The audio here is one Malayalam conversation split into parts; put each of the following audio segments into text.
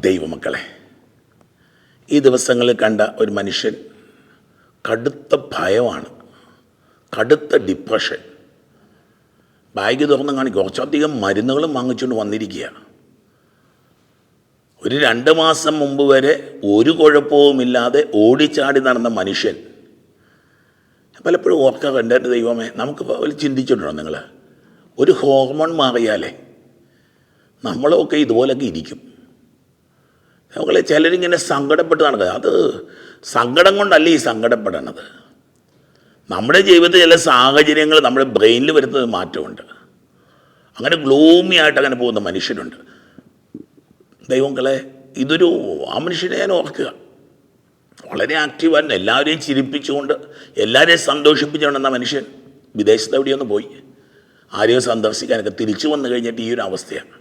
ദൈവമക്കളെ ഈ ദിവസങ്ങളിൽ കണ്ട ഒരു മനുഷ്യൻ കടുത്ത ഭയമാണ് കടുത്ത ഡിപ്രഷൻ ബാഗ് തുറന്ന് കാണി കുറച്ചധികം മരുന്നുകളും വാങ്ങിച്ചുകൊണ്ട് വന്നിരിക്കുക. ഒരു രണ്ട് മാസം മുമ്പ് വരെ ഒരു കുഴപ്പവുമില്ലാതെ ഓടിച്ചാടി നടന്ന മനുഷ്യൻ പലപ്പോഴും ഓർക്കാറുണ്ട് എന്റെ ദൈവമേ നമുക്ക് ചിന്തിച്ചിട്ടുണ്ടോ നിങ്ങൾ ഒരു ഹോർമോൺ മാറിയാലേ നമ്മളൊക്കെ ഇതുപോലൊക്കെ ഇരിക്കും. നമ്മളെ ചിലരിങ്ങനെ സങ്കടപ്പെട്ട് നടക്കുക അത് സങ്കടം കൊണ്ടല്ല ഈ സങ്കടപ്പെടണത്. നമ്മുടെ ജീവിതത്തിൽ ചില സാഹചര്യങ്ങൾ നമ്മുടെ ബ്രെയിനിൽ വരുന്നത് മാറ്റമുണ്ട്. അങ്ങനെ ഗ്ലൂമി ആയിട്ട് അങ്ങനെ പോകുന്ന മനുഷ്യരുണ്ട്. ദൈവങ്ങളെ ഇതൊരു ആ മനുഷ്യനെ ഞാൻ ഓർക്കുക. വളരെ ആക്റ്റീവായിരുന്നു. എല്ലാവരെയും ചിരിപ്പിച്ചുകൊണ്ട് എല്ലാവരെയും സന്തോഷിപ്പിച്ചുകൊണ്ടെന്ന മനുഷ്യൻ വിദേശത്ത് എവിടെയൊന്ന് പോയി. ആരെയും സന്ദർശിക്കാനൊക്കെ തിരിച്ചു വന്നു കഴിഞ്ഞിട്ട് ഈ ഒരു അവസ്ഥയാണ്.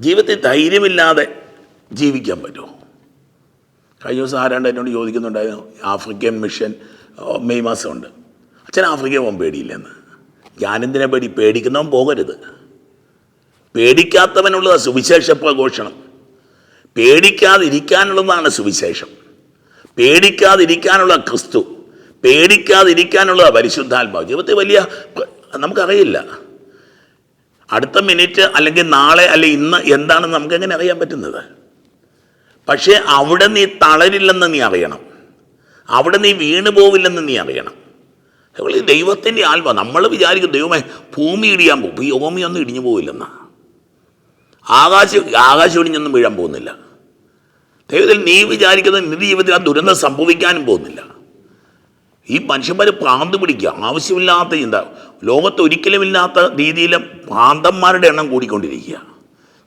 ജീവിതത്തിൽ ധൈര്യമില്ലാതെ ജീവിക്കാൻ പറ്റുമോ? കഴിഞ്ഞ ദിവസം ആരാണ്ട് എന്നോട് ചോദിക്കുന്നുണ്ടായിരുന്നു ആഫ്രിക്കൻ മിഷൻ മെയ് മാസമുണ്ട്. അച്ഛൻ ആഫ്രിക്ക പോകാൻ പേടിയില്ലെന്ന്. ഞാനെന്തിനാ പേടി? പേടിക്കുന്നവൻ പോകരുത്. പേടിക്കാത്തവനുള്ളതാണ് സുവിശേഷ പ്രഘോഷണം. പേടിക്കാതിരിക്കാനുള്ളതാണ് സുവിശേഷം. പേടിക്കാതിരിക്കാനുള്ള ക്രിസ്തു പേടിക്കാതിരിക്കാനുള്ള പരിശുദ്ധാത്മാവ്. ജീവിതത്തിൽ വലിയ നമുക്കറിയില്ല. അടുത്ത മിനിറ്റ് അല്ലെങ്കിൽ നാളെ അല്ലെങ്കിൽ ഇന്ന് എന്താണെന്ന് നമുക്കെങ്ങനെ അറിയാൻ പറ്റുന്നത്? പക്ഷേ അവിടെ നീ തളരില്ലെന്ന് നീ അറിയണം. അവിടെ നീ വീണു പോവില്ലെന്ന് നീ അറിയണം. അതുപോലെ ഈ ദൈവത്തിന്റെ ആത്മ നമ്മൾ വിചാരിക്കും ദൈവമേ ഭൂമി ഇടിയാൻ പോകും. ഈ ഓമി ഒന്നും ഇടിഞ്ഞു പോവില്ലെന്നാ. ആകാശം ആകാശം ഇടിഞ്ഞൊന്നും വീഴാൻ പോകുന്നില്ല. ദൈവത്തിൽ നീ വിചാരിക്കുന്ന നിന്റെ ജീവിതത്തിൽ ആ ദുരന്തം സംഭവിക്കാനും പോകുന്നില്ല. ഈ മനുഷ്യന്മാർ പ്രാന്ത് പിടിക്കുക. ആവശ്യമില്ലാത്ത ചിന്ത. ലോകത്ത് ഒരിക്കലുമില്ലാത്ത രീതിയിൽ പ്രാന്തന്മാരുടെ എണ്ണം കൂടിക്കൊണ്ടിരിക്കുക.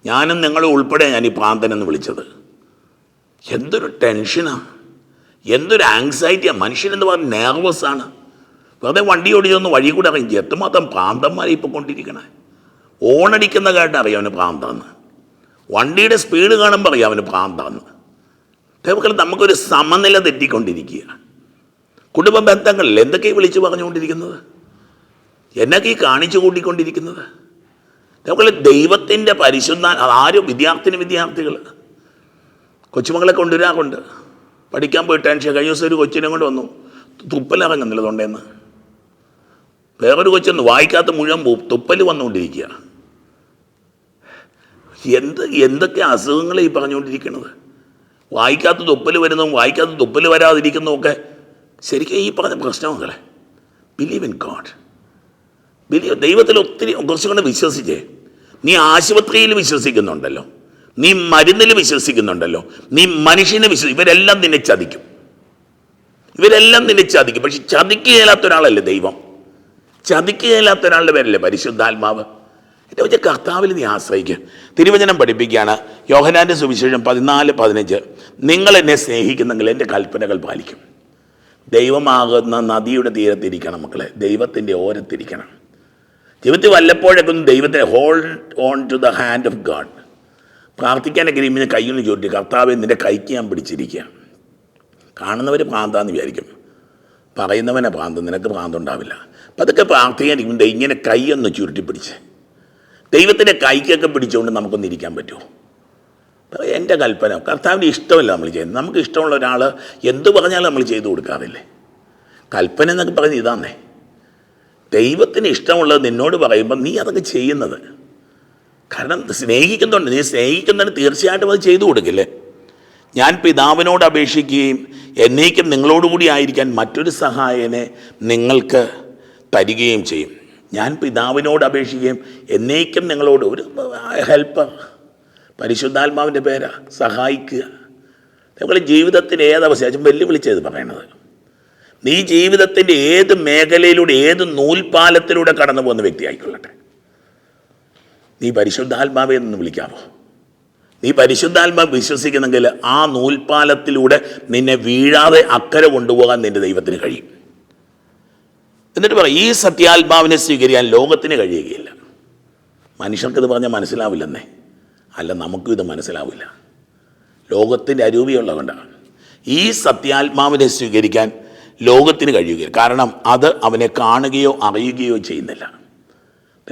ഞാനും നിങ്ങളെ ഉൾപ്പെടെ ഞാൻ ഈ പ്രാന്തനെന്ന് വിളിച്ചത്. എന്തൊരു ടെൻഷനാണ് എന്തൊരു ആങ്സൈറ്റിയാണ് മനുഷ്യനെന്ന് പറഞ്ഞ നെർവസ് ആണ്. വെറുതെ വണ്ടി ഓടിച്ചൊന്ന് വഴി കൂടെ അറിയിച്ചു എത്രമാത്രം പ്രാന്തന്മാരെ ഇപ്പോൾ കൊണ്ടിരിക്കണേ. ഓണടിക്കുന്ന കേട്ട് അറിയാം അവന് പ്രാന്താന്ന്. വണ്ടിയുടെ സ്പീഡ് കാണുമ്പോൾ അറിയാം അവന് പ്രാന്താന്ന്. അതേപോലെ നമുക്കൊരു സമനില തെറ്റിക്കൊണ്ടിരിക്കുക. കുടുംബ ബന്ധങ്ങളിൽ എന്തൊക്കെയാണ് വിളിച്ചു പറഞ്ഞുകൊണ്ടിരിക്കുന്നത്? എന്നൊക്കെ ഈ കാണിച്ചു കൂട്ടിക്കൊണ്ടിരിക്കുന്നത്? അതേപോലെ ദൈവത്തിന്റെ പരിശുദ്ധ ആരും വിദ്യാർത്ഥിനി വിദ്യാർത്ഥികൾ കൊച്ചുമകളെ കൊണ്ടുവരാറുണ്ട് പഠിക്കാൻ പോയി ടെൻഷൻ കഴിഞ്ഞ ദിവസം ഒരു കൊച്ചിനെ കൊണ്ട് വന്നു. തുപ്പലിറങ്ങുന്നില്ല തൊണ്ടേന്ന്. വേറൊരു കൊച്ചൊന്ന് വായിക്കാത്ത മുഴുവൻ പോവും തുപ്പൽ വന്നുകൊണ്ടിരിക്കുക. എന്ത് എന്തൊക്കെ അസുഖങ്ങളെ ഈ പറഞ്ഞുകൊണ്ടിരിക്കുന്നത് വായിക്കാത്ത തുപ്പൽ വരുന്നതും വായിക്കാത്ത തുപ്പൽ വരാതിരിക്കുന്നതും ഒക്കെ ശരിക്കും ഈ പറഞ്ഞ പ്രശ്നമൊക്കെ ബിലീവ് ഇൻ ഗോഡ് ബിലീവ് ദൈവത്തിൽ ഒത്തിരി കുറച്ചും കൂടെ വിശ്വസിച്ചേ. നീ ആശുപത്രിയിൽ വിശ്വസിക്കുന്നുണ്ടല്ലോ. നീ മരുന്നിൽ വിശ്വസിക്കുന്നുണ്ടല്ലോ. നീ മനുഷ്യനെ വിശ്വസി ഇവരെല്ലാം നിന്നെ ചതിക്കും. ഇവരെല്ലാം നിന്നെ ചതിക്കും. പക്ഷെ ചതിക്കുകയില്ലാത്ത ഒരാളല്ലേ ദൈവം? ചതിക്കുകയില്ലാത്ത ഒരാളുടെ പേരല്ലേ പരിശുദ്ധാത്മാവ്? എന്റെ വെച്ച കർത്താവിൽ നീ ആശ്രയിക്കുക തിരുവചനം പഠിപ്പിക്കുകയാണ്. യോഹനാന്റെ സുവിശേഷം പതിനാല് പതിനഞ്ച്. നിങ്ങൾ എന്നെ സ്നേഹിക്കുന്നെങ്കിൽ എന്റെ കൽപ്പനകൾ പാലിക്കും. ദൈവമാകുന്ന നദിയുടെ തീരത്തിരിക്കണം മക്കളെ. ദൈവത്തിന്റെ ഓരത്തിരിക്കണം. ജീവിതത്തിൽ വല്ലപ്പോഴൊക്കെ ദൈവത്തെ hold on to the hand of God പ്രാർത്ഥിക്കാനൊക്കെ ഗ്രീമിന് കയ്യിൽ നിന്ന് ചോദിച്ചു കർത്താവ് നിന്റെ കൈക്ക് ഞാൻ പിടിച്ചിരിക്കുക കാണുന്നവർ പ്രാന്താന്ന് വിചാരിക്കും. പറയുന്നവനെ പ്രാന്തം നിനക്ക് പ്രാന്തുണ്ടാവില്ല. അപ്പം അതൊക്കെ പ്രാർത്ഥിക്കാനിരിക്കുമ്പോൾ ഇങ്ങനെ കൈയൊന്ന് ചുരുട്ടി പിടിച്ച് ദൈവത്തിന്റെ കൈക്കൊക്കെ പിടിച്ചുകൊണ്ട് നമുക്കൊന്ന് ഇരിക്കാൻ പറ്റുമോ? എന്റെ കൽപ്പന. കർത്താവിന്റെ ഇഷ്ടമല്ല നമ്മൾ ചെയ്യുന്നത്. നമുക്ക് ഇഷ്ടമുള്ള ഒരാൾ എന്ത് പറഞ്ഞാലും നമ്മൾ ചെയ്തു കൊടുക്കാറില്ലേ? കൽപ്പന എന്നൊക്കെ പറഞ്ഞ് ഇതാന്നേ. ദൈവത്തിന് ഇഷ്ടമുള്ളത് നിന്നോട് പറയുമ്പോൾ നീ അതൊക്കെ ചെയ്യുന്നത്. കാരണം സ്നേഹിക്കുന്നുണ്ട് നീ സ്നേഹിക്കുന്നുണ്ട് തീർച്ചയായിട്ടും അത് ചെയ്തു കൊടുക്കില്ലേ? ഞാൻ പിതാവിനോട് അപേക്ഷിക്കുകയും എന്നേക്കും നിങ്ങളോടുകൂടി ആയിരിക്കാൻ മറ്റൊരു സഹായനെ നിങ്ങൾക്ക് തരികയും ചെയ്യും. ഞാൻ പിതാവിനോട് അപേക്ഷിക്കുകയും എന്നേക്കും നിങ്ങളോട് ഒരു ഹെൽപ്പർ പരിശുദ്ധാത്മാവിന്റെ പേരാ സഹായിക്കുക. നിങ്ങളുടെ ജീവിതത്തിന്റെ ഏതവസ്ഥയും വെല്ലുവിളിച്ചത് പറയണത്. നീ ജീവിതത്തിന്റെ ഏത് മേഖലയിലൂടെ ഏത് നൂൽപാലത്തിലൂടെ കടന്നു പോകുന്ന വ്യക്തി ആയിക്കൊള്ളട്ടെ നീ പരിശുദ്ധാത്മാവെ എന്ന് വിളിക്കാമോ നീ പരിശുദ്ധാത്മാവ് വിശ്വസിക്കുന്നെങ്കിൽ ആ നൂൽപാലത്തിലൂടെ നിന്നെ വീഴാതെ അക്കരെ കൊണ്ടുപോകാൻ നിന്റെ ദൈവത്തിന് കഴിയും. എന്നിട്ട് പറ ഈ സത്യാത്മാവിനെ സ്വീകരിക്കാൻ ലോകത്തിന് കഴിയുകയില്ല. മനുഷ്യർക്കിത് പറഞ്ഞാൽ മനസ്സിലാവില്ലെന്നേ. അല്ല നമുക്കും ഇത് മനസ്സിലാവില്ല. ലോകത്തിന്റെ അരൂപിയുള്ളതുകൊണ്ടാണ്. ഈ സത്യാത്മാവിനെ സ്വീകരിക്കാൻ ലോകത്തിന് കഴിയുകയില്ല. കാരണം അത് അവനെ കാണുകയോ അറിയുകയോ ചെയ്യുന്നില്ല.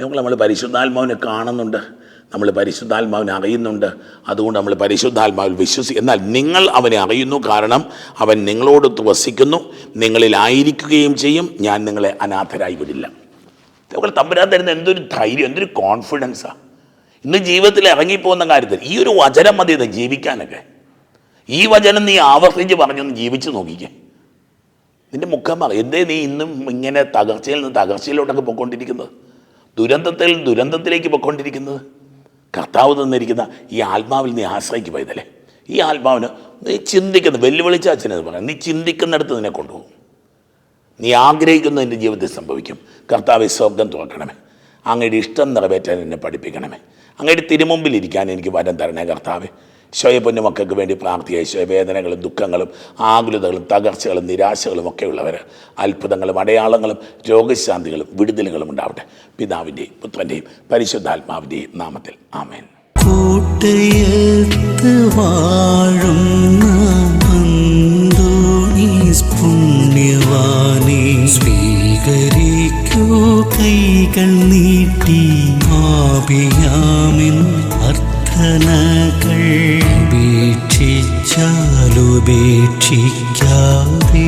നമ്മൾ നമ്മൾ പരിശുദ്ധാത്മാവിനെ കാണുന്നുണ്ട്. നമ്മൾ പരിശുദ്ധാത്മാവിനെ അറിയുന്നുണ്ട്. അതുകൊണ്ട് നമ്മൾ പരിശുദ്ധാത്മാവിൽ വിശ്വസി എന്നാൽ നിങ്ങൾ അവനെ അറിയുന്നു. കാരണം അവൻ നിങ്ങളോട് വസിക്കുന്നു നിങ്ങളിലായിരിക്കുകയും ചെയ്യും. ഞാൻ നിങ്ങളെ അനാഥരായി വിടില്ല. നമ്മൾ തമ്പുരാൻ തരുന്ന എന്തൊരു ധൈര്യം എന്തൊരു കോൺഫിഡൻസാണ് ഇന്ന് ജീവിതത്തിൽ ഇറങ്ങിപ്പോകുന്ന കാര്യത്തിൽ ഈ ഒരു വചനം മതി ഇത് ജീവിക്കാനൊക്കെ. ഈ വചനം നീ ആവർത്തിച്ച് പറഞ്ഞൊന്ന് ജീവിച്ചു നോക്കിക്കേ. നിന്റെ മുഖം പറ എന്തേ നീ ഇന്നും ഇങ്ങനെ തകർച്ചയിൽ നിന്ന് തകർച്ചയിലോട്ടൊക്കെ പൊയ്ക്കൊണ്ടിരിക്കുന്നത്? ദുരന്തത്തിൽ ദുരന്തത്തിലേക്ക് പൊയ്ക്കൊണ്ടിരിക്കുന്നത്? കർത്താവ് തന്നിരിക്കുന്ന ഈ ആത്മാവിൽ നീ ആശ്രയിക്ക് പോയതല്ലേ ഈ ആത്മാവിന് നീ ചിന്തിക്കുന്ന വെല്ലുവിളിച്ച അച്ഛനത് പറയാം നീ ചിന്തിക്കുന്നിടത്ത് നിന്നെ കൊണ്ടുപോകും. നീ ആഗ്രഹിക്കുന്ന എന്റെ ജീവിതത്തിൽ സംഭവിക്കും. കർത്താവ് സ്വർഗം തുറക്കണമേ. അങ്ങയുടെ ഇഷ്ടം നിറവേറ്റാൻ എന്നെ പഠിപ്പിക്കണമേ. അങ്ങയുടെ തിരുമുമ്പിൽ ഇരിക്കാൻ എനിക്ക് വരം തരണേ കർത്താവ്. ശോയ പൊന്നു മക്കൾക്ക് വേണ്ടി പ്രാർത്ഥിക്കുക ശോയവേദനകളും ദുഃഖങ്ങളും ആകുലതകളും തകർച്ചകളും നിരാശകളും ഒക്കെ ഉള്ളവർ അത്ഭുതങ്ങളും അടയാളങ്ങളും രോഗശാന്തികളും വിടുതലുകളും ഉണ്ടാവട്ടെ. പിതാവിന്റെയും പുത്രന്റെയും പരിശുദ്ധാത്മാവിന്റെയും നാമത്തിൽ. ആമേൻ. കൂട്ടയത്ത് വാഴുന്ന കൈകൾ നീട്ടി ആപിയാമിൻ അർത്ഥനകൾ ഉപേക്ഷിച്ചാലുപേക്ഷിക്കാതെ